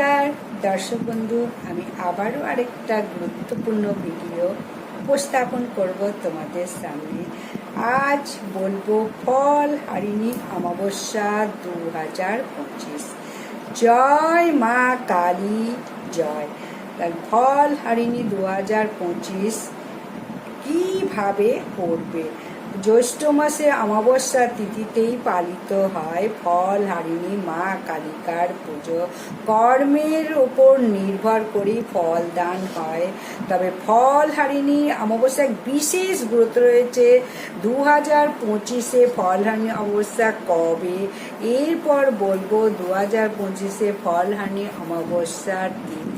নমস্কার, দর্শক বন্ধু, আমি আবারও আরেকটা গুরুত্বপূর্ণ ভিডিও উপস্থাপন করব তোমাদের সামনে। আজ বলব ফল হারিণী অমাবস্যা দু হাজার পঁচিশ। জয় মা কালী, জয়। তার ফল হারিণী দু হাজার পঁচিশ কীভাবে করবে? জ্যৈষ্ঠ মাসে অমাবস্যা তিথিতেই পালিত হয় ফল, হারিণী, মা, কালিকার পুজো। কর্মের উপর নির্ভর করে ফল দান হয়। তবে ফল, হারিণী অমাবস্যা বিশেষ গুরুত্ব রয়েছে। দু হাজার পঁচিশে ফল, হারিণী, অমাবস্যা কবে? এরপর বলব দু হাজার পঁচিশে ফল, হারিণী, অমাবস্যার তিথি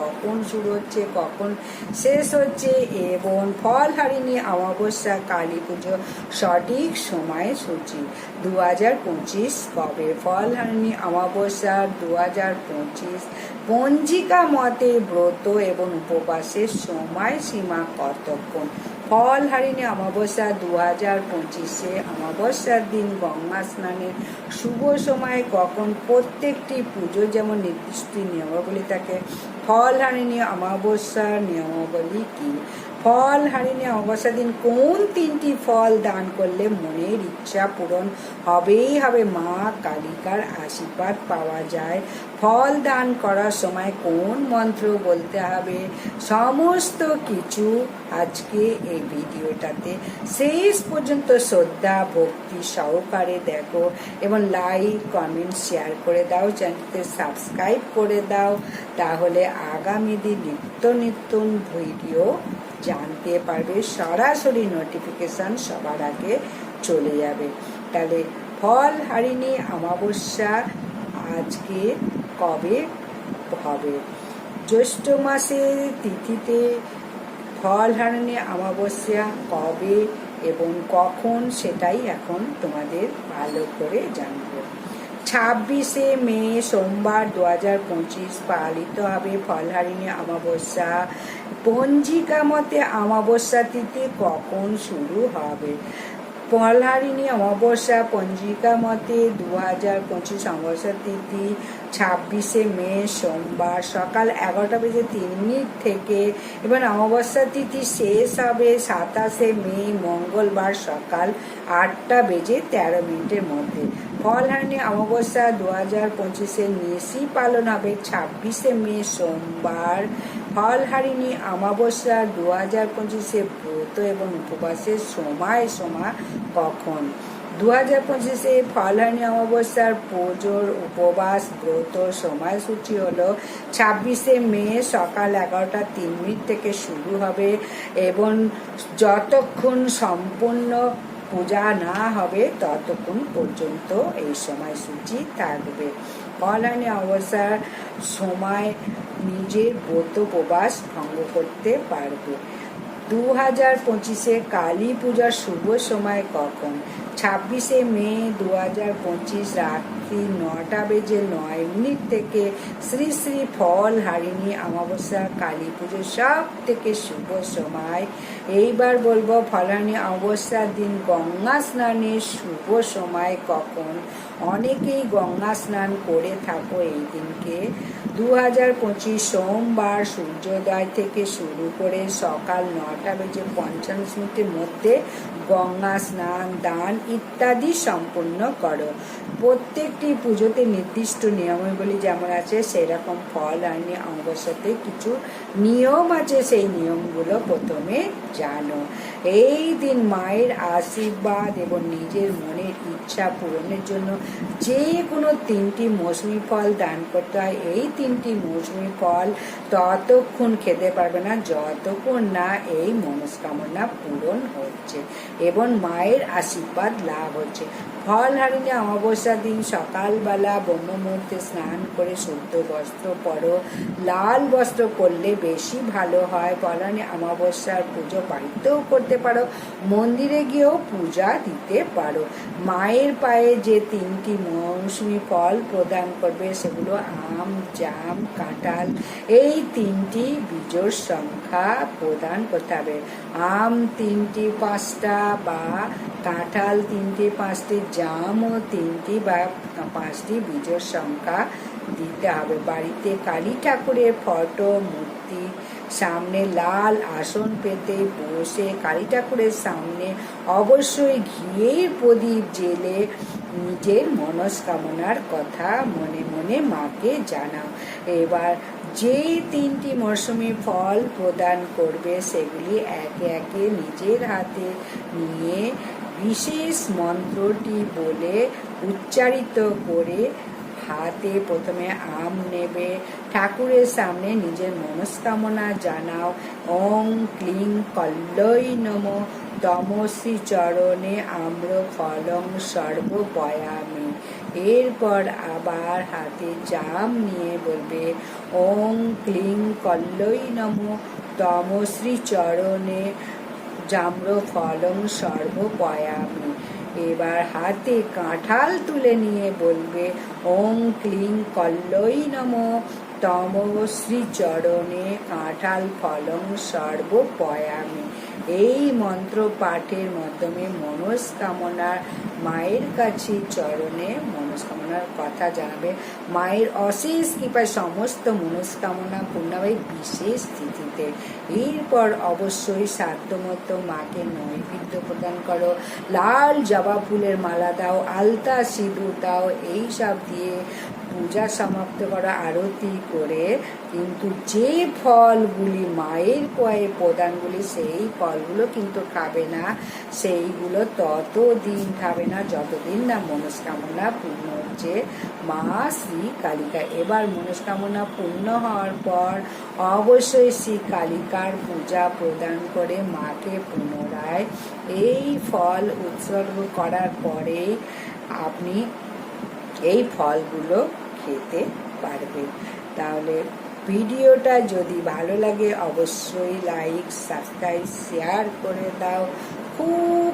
কখন শুরু হচ্ছে, কখন শেষ হচ্ছে এবং ফল হারিনি অমাবস্যা, কালী পুজো সঠিক সময় সূচি। দু হাজার পঁচিশ কবে ফল হারিনি অমাবস্যা? দু হাজার পঁচিশ পঞ্জিকা মতে ব্রত এবং উপবাসের সময় সীমা কতক্ষণ? ফল হারিণী অমাবস্যা দু হাজার পঁচিশে অমাবস্যার দিন গঙ্গা স্নানের শুভ সময় কখন প্রত্যেকটি পুজো যেমন নির্দিষ্ট নিয়মাবলী থাকে, ফল হারিণী অমাবস্যার নিয়মাবলী কি? ফল হারিণী অমাবস্যার দিন কোন তিনটি ফল দান করলে মনের ইচ্ছা পূরণ হবেই হবে মা কালিকার আশীর্বাদ পাওয়া যায়। ফল দান করার সময় কোন মন্ত্র বলতে হবে? সমস্ত কিছু আজকে এই ভিডিওটাতে। শেষ পর্যন্ত শ্রদ্ধা, ভক্তি সহকারে দেখো এবং লাইক কমেন্ট শেয়ার করে দাও। চ্যানেলকে সাবস্ক্রাইব করে দাও। তাহলে আগামী দিন নিত্য নিত্য ভিডিও জানতে পারবে, সরাসরি নোটিফিকেশান সবার আগে চলে যাবে। তাহলে ফল হারিণী অমাবস্যা আজকে কবে হবে? জ্যৈষ্ঠ মাসের তিথিতে ফল হারিণী অমাবস্যা কবে এবং কখন সেটাই এখন তোমাদের ভালো করে জানব ছাব্বিশে মে সোমবার দু হাজার পঁচিশ পালিত হবে ফলহারিণী অমাবস্যা। পঞ্জিকা মতে অমাবস্যা তিথি কখন শুরু হবে? ফলহারিণী অমাবস্যা পঞ্জিকা মতে দু হাজার পঁচিশ অমাবস্যা তিথি ছাব্বিশে মে সোমবার সকাল এগারোটা বেজে তিন মিনিট থেকে। এবং অমাবস্যা তিথি শেষ হবে সাতাশে মে মঙ্গলবার সকাল আটটা বেজে তেরো মিনিটের মধ্যে। ফলহারিণী অমাবস্যা দু হাজার পঁচিশে নিশি পালন হবে ছাব্বিশে মে সোমবার। ফলহারিণী অমাবস্যা দু হাজার পঁচিশে ব্রত এবং উপবাসের সময় সময় কখন? দু হাজার পঁচিশে ফলহানি অমাবস্যার পুজোর উপবাস, ব্রত, সময়সূচি হলো ছাব্বিশে মে সকাল এগারোটা তিন মিনিট থেকে শুরু হবে এবং যতক্ষণ সম্পূর্ণ পূজা না হবে ততক্ষণ পর্যন্ত এই সময়সূচি থাকবে। অনলাইনে অবসর সময় নিজের ব্রত উপবাস ভঙ্গ করতে পারবে। দু হাজার পঁচিশে কালী পূজার শুভ সময় কখন? ছাব্বিশে মে দু হাজার পঁচিশ রাত্রি নটা বেজে নয় মিনিট থেকে শ্রী শ্রী ফল হারিণী অমাবস্যা কালী পুজো সব থেকে শুভ সময়। এইবার বলব ফলানি অমাবস্যার দিন গঙ্গা স্নানের শুভ সময় কখন? অনেকেই গঙ্গা স্নান করে থাকো এই দিনকে। দু হাজার পঁচিশ সোমবার সূর্যোদয় থেকে শুরু করে সকাল নটা বেজে পঞ্চান্ন মিনিটের মধ্যে গঙ্গা স্নান, দান ইত্যাদি সম্পূর্ণ করো। প্রত্যেকটি পুজোতে নির্দিষ্ট নিয়মাবলী যেমন আছে, সেরকম ফল, আইনি অমাবস্যাতে কিছু নিয়ম আছে, সেই নিয়মগুলো প্রথমে জানো। এই দিন মায়ের আশীর্বাদ এবং নিজের মনের ইচ্ছা পূরণের জন্য যে কোনো তিনটি মৌসুমি ফল দান করতে হয়। এই তিনটি মৌসুমি ফল ততক্ষণ খেতে পারবে না, যতক্ষণ না এই মনস্কামনা পূরণ হচ্ছে এবং মায়ের আশীর্বাদ লাভ হচ্ছে। ফল হারিণে অমাবস্যার দিন সকালবেলা ব্রহ্ম মুহূর্তে স্নান করে শুদ্ধ বস্ত্র পরো, লাল বস্ত্র করলে বেশি ভালো হয়। ফলানে অমাবস্যার পুজো বাড়িতেও করতে পারো, মন্দিরে গিয়েও পূজা দিতে পারো। মায়ের পায়ে যে তিনটি মৌসুমি ফল প্রদান করবে, সেগুলো আম, জাম, কাঁঠাল, এই তিনটি বীজোর সংখ্যা প্রদান করতে হবে। আম তিনটি, পাঁচটা বা কাঁঠাল তিনটি, পাঁচটি, জামও তিনটি বা পাঁচটি বীজের সংখ্যা দিতে হবে। বাড়িতে কালী ঠাকুরের ফটো, মূর্তি, সামনে লাল আসন পেতে বসে কালী ঠাকুরের সামনে অবশ্যই ঘিয়ের প্রদীপ জেলে নিজের মনস্কামনার কথা মনে মনে মাকে জানাও। এবার যে তিনটি মরশুমি ফল প্রদান করবে, সেগুলি একে একে নিজের হাতে নিয়ে বিশেষ মন্ত্রটি বলে উচ্চারিত করে হাতে প্রথমে আম নেবে। ঠাকুরের সামনে নিজের মনস্কামনা জানাও। ওং ক্লিং কল্লই নম। তমশ্রী চরণে আম্র ফলং সর্বপয়ামি। এরপর আবার হাতে জাম নিয়ে বলবে, ওং ক্লিং কল্লই নম। তমশ্রী চরণে জাম্র ফলং সর্বপয়ামি। এবার হাতে কাঁঠাল তুলে নিয়ে বলবে, ওং ক্লিং কল্লই নম। তম শ্রীচরণে কাঁঠাল ফলং সর্বপয়ামি। এই মন্ত্র পাঠের মাধ্যমে মনস্কামনার মায়ের কাছে চরণে মনস্কামনার কথা জানাবে। মায়ের অশেষ কৃপায় সমস্ত মনস্কামনা পূর্ণ বিশেষ তিথিতে। এরপর অবশ্যই সাধ্যমতো মাকে নৈবেদ্য প্রদান করো। লাল জবা ফুলের মালা দাও, আলতা, সিঁদুর দাও এই সব দিয়ে পূজা সমাপ্ত করা আরতি করে কিন্তু যে ফলগুলি মায়ের কয়ে প্রদানগুলি সেই ফলগুলো কিন্তু খাবে না। সেইগুলো ততদিন খাবে না যতদিন না মনস্কামনা পূর্ণ হচ্ছে। মা শ্রী কালিকা, এবার মনস্কামনা পূর্ণ হওয়ার পর অবশ্যই শ্রী কালিকার পূজা প্রদান করে মাকে পুনরায় এই ফল উৎসর্গ করার পরেই আপনি এই ফলগুলো খেতে পারবেন তাহলে ভিডিওটা যদি ভালো লাগে, অবশ্যই লাইক সাবস্ক্রাইব শেয়ার করে দাও। খুব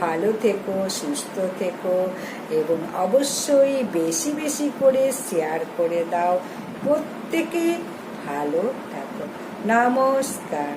ভালো থেকো, সুস্থ থেকো এবং অবশ্যই বেশি বেশি করে শেয়ার করে দাও। প্রত্যেকে ভালো থাকো। নমস্কার।